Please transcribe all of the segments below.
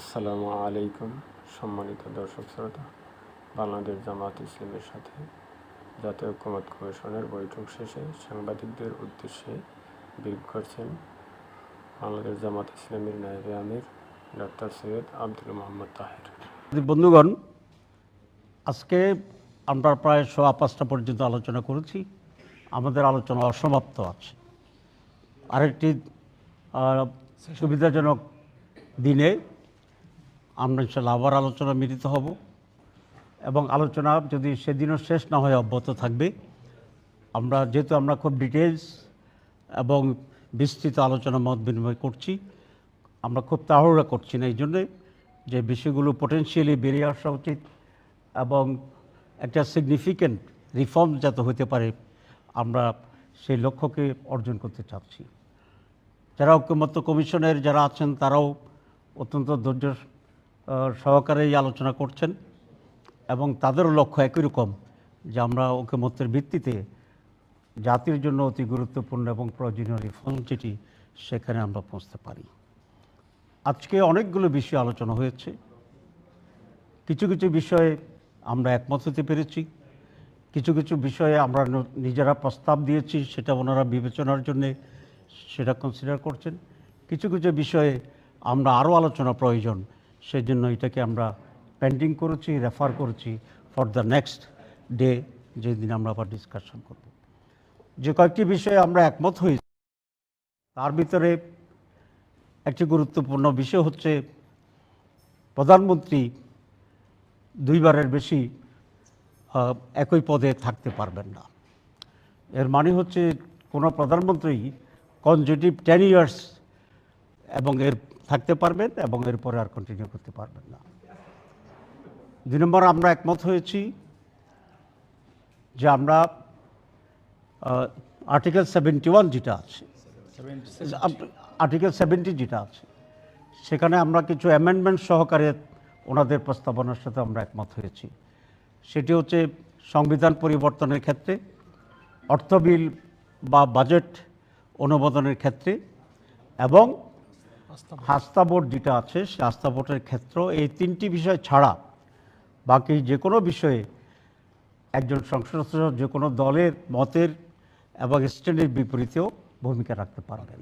আসসালামু আলাইকুম, সম্মানিত দর্শক শ্রোতা। বাংলাদেশ জামাত ইসলামের সাথে জাতীয় ঐক্যমত কমিশনের বৈঠক শেষে সাংবাদিকদের উদ্দেশ্যে ব্রিফ করছেন বাংলাদেশ জামাত ইসলামের নায়েবে আমির ডক্টর সৈয়দ আব্দুল মোহাম্মদ তাহের। বন্ধুগণ, আজকে আমরা প্রায় সোয়া পাঁচটা পর্যন্ত আলোচনা করেছি। আমাদের আলোচনা অসমাপ্ত আছে। আরেকটি সুবিধাজনক দিনে আমরা ইনশাল্লাহ আবার আলোচনা মিলিত হব এবং আলোচনা যদি সেদিনও শেষ না হয় অব্যাহত থাকবে, আমরা যেহেতু আমরা খুব ডিটেলস এবং বিস্তৃত আলোচনা মত বিনিময় করছি, আমরা খুব তাড়াহুড়া করছি না, এই জন্যে যে বিষয়গুলো পোটেন্সিয়ালি বেরিয়ে আসা উচিত এবং একটা সিগনিফিক্যান্ট রিফর্ম যাতে হতে পারে, আমরা সেই লক্ষ্যকে অর্জন করতে চাচ্ছি। যারা ঐক্যমত্য কমিশনের যারা আছেন, তারাও অত্যন্ত ধৈর্য সহকারে এই আলোচনা করছেন এবং তাদেরও লক্ষ্য একই রকম যে আমরা ঐক্যমত্যের ভিত্তিতে জাতির জন্য অতি গুরুত্বপূর্ণ এবং প্রয়োজনীয় রিফর্ম যেটি সেখানে আমরা পৌঁছতে পারি। আজকে অনেকগুলো বিষয় আলোচনা হয়েছে। কিছু কিছু বিষয়ে আমরা একমত হতে পেরেছি। কিছু কিছু বিষয়ে আমরা নিজেরা প্রস্তাব দিয়েছি, সেটা ওনারা বিবেচনার জন্যে সেটা কনসিডার করছেন। কিছু কিছু বিষয়ে আমরা আরও আলোচনা প্রয়োজন সেই জন্য এটাকে আমরা পেন্ডিং করেছি রেফার করেছি ফর দ্য নেক্সট ডে যেদিন আমরা আবার ডিসকাশন করব। যে কয়েকটি বিষয়ে আমরা একমত হয়েছি তার ভিতরে একটি গুরুত্বপূর্ণ বিষয় হচ্ছে, প্রধানমন্ত্রী দুইবারের বেশি একই পদে থাকতে পারবেন না। এর মানে হচ্ছে কোনো প্রধানমন্ত্রী কনজিটিভ টেন ইয়ার্স এবং এর থাকতে পারবেন এবং এরপরে আর কন্টিনিউ করতে পারবেন না। দুই নম্বর, আমরা একমত হয়েছি যে আমরা আর্টিকেল সেভেন্টি ওয়ান যেটা আছে আর্টিকেল সেভেন্টি যেটা আছে, সেখানে আমরা কিছু অ্যামেন্ডমেন্ট সহকারে ওনাদের প্রস্তাবনার সাথে আমরা একমত হয়েছি। সেটি হচ্ছে সংবিধান পরিবর্তনের ক্ষেত্রে, অর্থ বিল বা বাজেট অনুমোদনের ক্ষেত্রে এবং ভোট। যেটা আছে সে আস্থা ভোটের ক্ষেত্র এই তিনটি বিষয় ছাড়া বাকি যে কোনো বিষয়ে একজন সংসদ সদস্য যে কোনো দলের মতের এবং স্ট্যান্ডের বিপরীতেও ভূমিকা রাখতে পারবেন।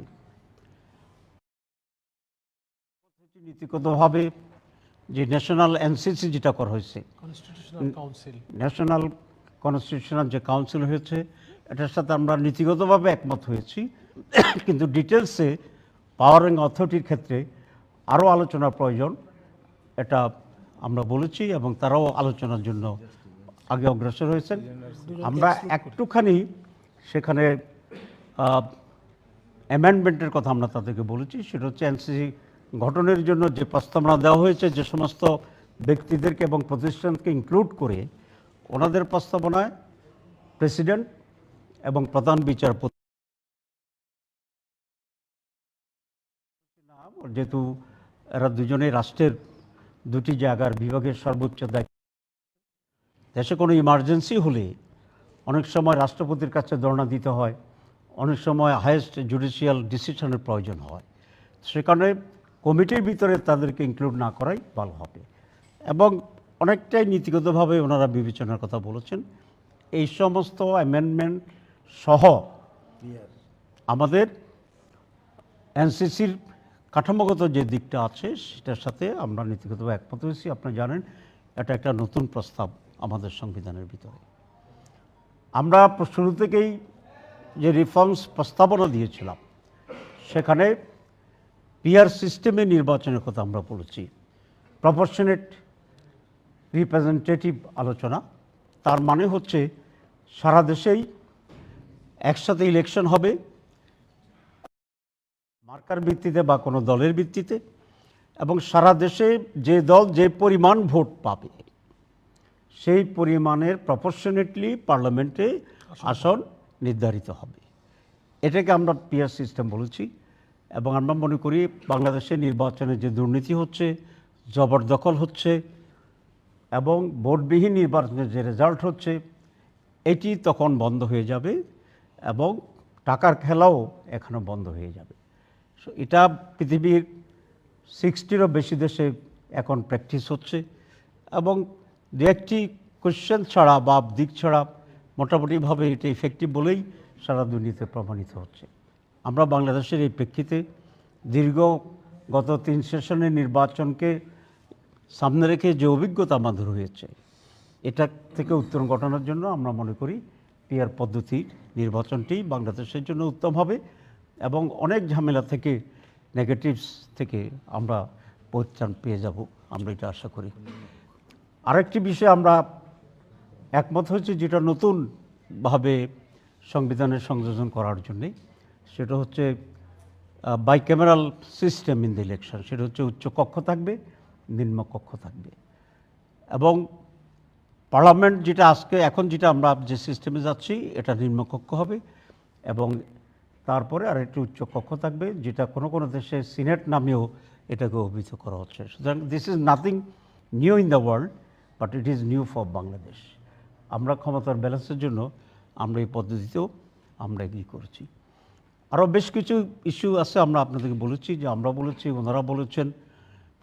নীতিগতভাবে যে ন্যাশনাল এনসিসি যেটা করা হয়েছে ন্যাশনাল কনস্টিটিউশনাল যে কাউন্সিল হয়েছে এটার সাথে আমরা নীতিগতভাবে একমত হয়েছি। কিন্তু ডিটেলসে পাওয়ার অ্যান্ড অথরিটির ক্ষেত্রে আরও আলোচনার প্রয়োজন। এটা আমরা বলেছি এবং তারাও আলোচনার জন্য আগে অগ্রসর হয়েছেন। আমরা একটুখানি সেখানে অ্যামেন্ডমেন্টের কথা আমরা তাদেরকে বলেছি। সেটা হচ্ছে এনসিসি গঠনের জন্য যে প্রস্তাবনা দেওয়া হয়েছে, যে সমস্ত ব্যক্তিদেরকে এবং প্রতিষ্ঠানকে ইনক্লুড করে ওনাদের প্রস্তাবনায় প্রেসিডেন্ট এবং প্রধান বিচারপতি যেহেতু এরা দুজনেই রাষ্ট্রের দুটি জায়গার বিভাগের সর্বোচ্চ দায়িত্ব। দেশে কোনো ইমার্জেন্সি হলে অনেক সময় রাষ্ট্রপতির কাছে ধর্ণা দিতে হয় অনেক সময় হায়েস্ট জুডিশিয়াল ডিসিশনের প্রয়োজন হয়। সেখানে কমিটির ভিতরে তাদেরকে ইনক্লুড না করাই ভালো হবে। এবং অনেকটাই নীতিগতভাবে ওনারা বিবেচনার কথা বলেছেন। এই সমস্ত অ্যামেন্ডমেন্ট সহ আমাদের এনসিসির কাঠামোগত যে দিকটা আছে, সেটার সাথে আমরা নীতিগতভাবে একমত হয়েছি। আপনি জানেন, এটা একটা নতুন প্রস্তাব আমাদের সংবিধানের ভিতরে। আমরা শুরু থেকেই যে রিফর্মস প্রস্তাবনা দিয়েছিলাম, সেখানে পিআর সিস্টেমে নির্বাচনের কথা আমরা বলেছি। প্রপোর্শনেট রিপ্রেজেন্টেটিভ আলোচনা, তার মানে হচ্ছে সারা দেশেই একসাথে ইলেকশন হবে মার্কার ভিত্তিতে বা কোনো দলের ভিত্তিতে, এবং সারা দেশে যে দল যে পরিমাণ ভোট পাবে, সেই পরিমাণের প্রপোর্শনেটলি পার্লামেন্টে আসন নির্ধারিত হবে। এটাকে আমরা পিয়ার সিস্টেম বলেছি, এবং আমরা মনে করি বাংলাদেশে নির্বাচনে যে দুর্নীতি হচ্ছে, জবরদখল হচ্ছে, এবং ভোটবিহীন নির্বাচনের যে রেজাল্ট হচ্ছে, এটি তখন বন্ধ হয়ে যাবে, এবং টাকার খেলাও এখনও বন্ধ হয়ে যাবে। সো এটা পৃথিবীর সিক্সটিরও বেশি দেশে এখন প্র্যাকটিস হচ্ছে এবং দু একটি কোশ্চেন ছাড়া বা দিক ছাড়া মোটামুটিভাবে এটা ইফেক্টিভ বলেই সারা দুনিয়াতে প্রমাণিত হচ্ছে। আমরা বাংলাদেশের এই প্রেক্ষিতে দীর্ঘ গত তিন সেশনের নির্বাচনকে সামনে রেখে যে অভিজ্ঞতা আমাদের হয়েছে, এটা থেকে উত্তরণ ঘটানোর জন্য আমরা মনে করি, পিয়ার পদ্ধতির নির্বাচনটি বাংলাদেশের জন্য উত্তম হবে। এবং অনেক ঝামেলা থেকে নেগেটিভস থেকে আমরা পরিত্রাণ পেয়ে যাব, আমরা এটা আশা করি। আরেকটি বিষয়ে আমরা একমত হয়েছে যেটা নতুনভাবে সংবিধানের সংযোজন করার জন্যে, সেটা হচ্ছে bicameral system in the election সেটা হচ্ছে উচ্চ কক্ষ থাকবে, নিম্ন কক্ষ থাকবে। এবং পার্লামেন্ট যেটা আজকে, এখন যেটা আমরা যে সিস্টেমে যাচ্ছি, এটা নিম্নকক্ষ হবে এবং তারপরে আর একটি উচ্চ কক্ষ থাকবে, যেটা কোনো কোনো দেশে সিনেট নামেও এটাকে অভিহিত করা হচ্ছে। সুতরাং this is nothing new in the world but it is new for Bangladesh আমরা ক্ষমতার ব্যালেন্সের জন্য আমরা এই পদ্ধতিতেও আমরা এগ্রি করছি। আরও বেশ কিছু ইস্যু আছে, আমরা আপনাদেরকে বলেছি, যে আমরা বলেছি, ওনারা বলেছেন,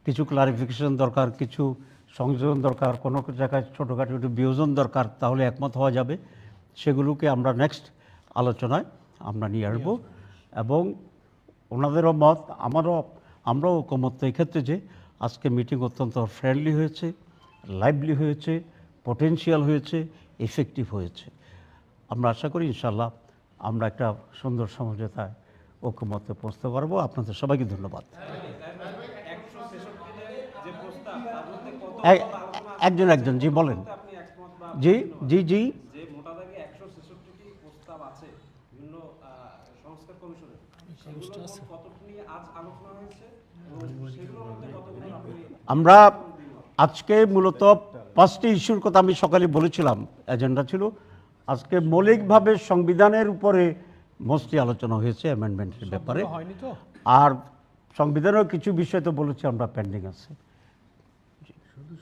কিছু ক্লারিফিকেশন দরকার, কিছু সংযোজন দরকার, কোনো জায়গায় ছোটোখাটো একটু বিয়োজন দরকার, তাহলে একমত হওয়া যাবে। সেগুলোকে আমরা নেক্সট আলোচনায় আমরা নিয়ে আসব। এবং ওনাদেরও মত আমারও আমরাও ঐকমত্য এক্ষেত্রে যে আজকে মিটিং অত্যন্ত ফ্রেন্ডলি হয়েছে লাইভলি হয়েছে পটেনশিয়াল হয়েছে এফেক্টিভ হয়েছে। আমরা আশা করি ইনশাল্লাহ আমরা একটা সুন্দর সমঝোতায় ঐকমত্যে পৌঁছতে পারব। আপনাদের সবাইকে ধন্যবাদ। একজন একজন জি বলেন। জি জি জি যে মোটাদাগে একশো ছেষট্টিটি প্রস্তাব আছে বিভিন্ন আহ, সংস্কার কমিশনের সেগুলো কতটি নিয়ে আজ আলোচনা হয়েছে এবং সেগুলোর মধ্যে কতগুলো আপনি আমরা আজকে মূলত পাঁচটি ইস্যুর কথা আমি সকালে বলেছিলাম এজেন্ডা ছিল। আজকে মৌলিকভাবে সংবিধানের উপরে মোস্টলি আলোচনা হয়েছে অ্যামেন্ডমেন্টের ব্যাপারে। আর সংবিধানের কিছু বিষয় তো বলেছি আমরা পেন্ডিং আছে।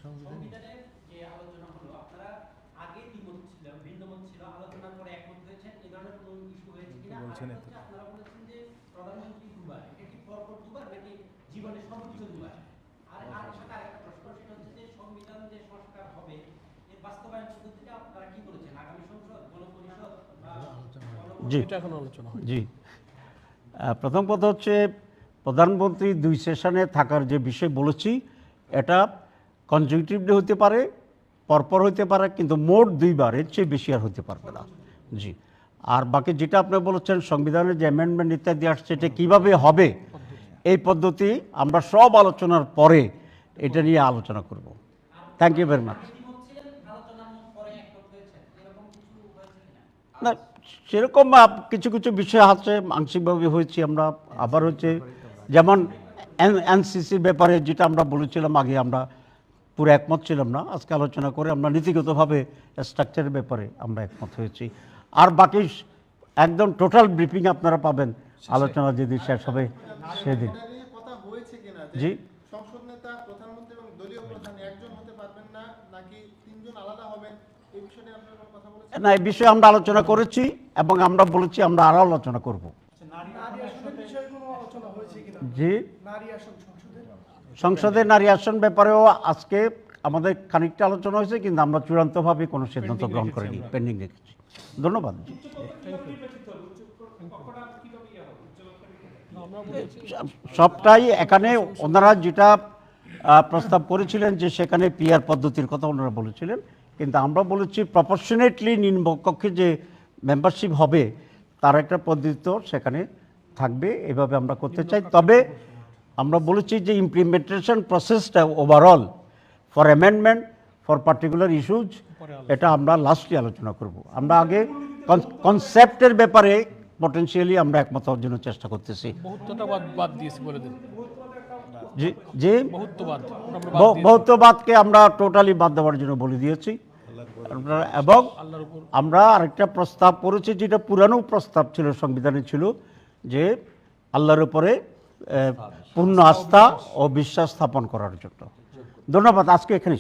সংবিধানের যে আলোচনা হলো আপনারা আগে দ্বিমত ছিল ভিন্নমত ছিল আলোচনার পরে একমত হয়েছেন এই ধরনের কোনো ইস্যু হয়েছে কিনা? আর একটা হচ্ছে আপনারা বলেছেন যে প্রধানমন্ত্রী দুবার এটা কি পরপর দুবার নাকি জীবনে সর্বোচ্চ দুবার? আর আর সাথে আরেকটা প্রশ্ন সেটা হচ্ছে যে সংবিধান যে সংস্কার হবে এর বাস্তবায়ন পদ্ধতিটা আপনারা কি করেছেন আগামী সংসদ গণপরিষদ জি। এটা এখন আলোচনা জি। প্রথম কথা হচ্ছে প্রধানমন্ত্রী দুই সেশনে থাকার যে বিষয় বলেছি এটা কনজিউটিভলি হতে পারে পরপর হতে পারে কিন্তু মোট দুইবার এর চেয়ে বেশি আর হতে পারবে না। জি। আর বাকি যেটা আপনি বলেছেন সংবিধানের যে অ্যামেন্ডমেন্ট ইত্যাদি আসছে এটা কীভাবে হবে এই পদ্ধতি আমরা সব আলোচনার পরে এটা নিয়ে আলোচনা করব। থ্যাংক ইউ ভেরি মাচ না, সেরকম কিছু কিছু বিষয় আছে, আংশিকভাবে হয়েছি আমরা, আবার হচ্ছে যেমন এনসিসির ব্যাপারে যেটা আমরা বলেছিলাম আগে, আমরা পুরো একমত ছিলাম না, আজকে আলোচনা করে আমরা নীতিগতভাবে স্ট্রাকচারের ব্যাপারে আমরা একমত হয়েছি। আর বাকি একদম টোটাল ব্রিফিং আপনারা পাবেন আলোচনা যেদিন শেষ হবে সেদিন। এটা নিয়ে কথা হয়েছে কিনা জি। সংসদ নেতা প্রধানমন্ত্রী এবং দলীয় প্রধান একজন হতে পারবেন না নাকি তিনজন আলাদা হবেন এই বিষয়ে আপনারা কোনো কথা বলেছেন? না এই বিষয়ে আমরা আলোচনা করেছি এবং আমরা বলেছি আমরা আরও আলোচনা করব। জি। সংসদে? নারী আসন ব্যাপারেও আজকে আমাদের খানিকটা আলোচনা হয়েছে কিন্তু আমরা চূড়ান্তভাবে কোনো সিদ্ধান্ত গ্রহণ করিনি পেন্ডিং রেখেছি ধন্যবাদ। জি সবটাই এখানে ওনারা যেটা প্রস্তাব করেছিলেন যে সেখানে পিয়ার পদ্ধতির কথা ওনারা বলেছিলেন, কিন্তু আমরা বলেছি প্রপোর্শনেটলি নিম্নকক্ষে যে মেম্বারশিপ হবে, তার একটা পদ্ধতি সেখানে থাকবে, এভাবে আমরা করতে চাই। তবে আমরা বলেছি যে ইমপ্লিমেন্টেশন প্রসেসটা overall for amendment for particular issues এটা আমরা লাস্টলি আলোচনা করব। আমরা আগে কনসেপ্টের ব্যাপারে পটেনশিয়ালি আমরা একমত হওয়ার জন্য চেষ্টা করতেছি। বহুত্বটা বাদ বাদ দিয়েছি বলে দিন। যে। বহুত্ববাদকে আমরা টোটালি বাদ দেওয়ার জন্য বলে দিয়েছি। এবং আমরা আরেকটা প্রস্তাব করেছি যেটা পুরানো প্রস্তাব ছিল সংবিধানে ছিল যে আল্লাহর উপরে পূর্ণ আস্থা ও বিশ্বাস স্থাপন করার জন্য। ধন্যবাদ আজকে এখানে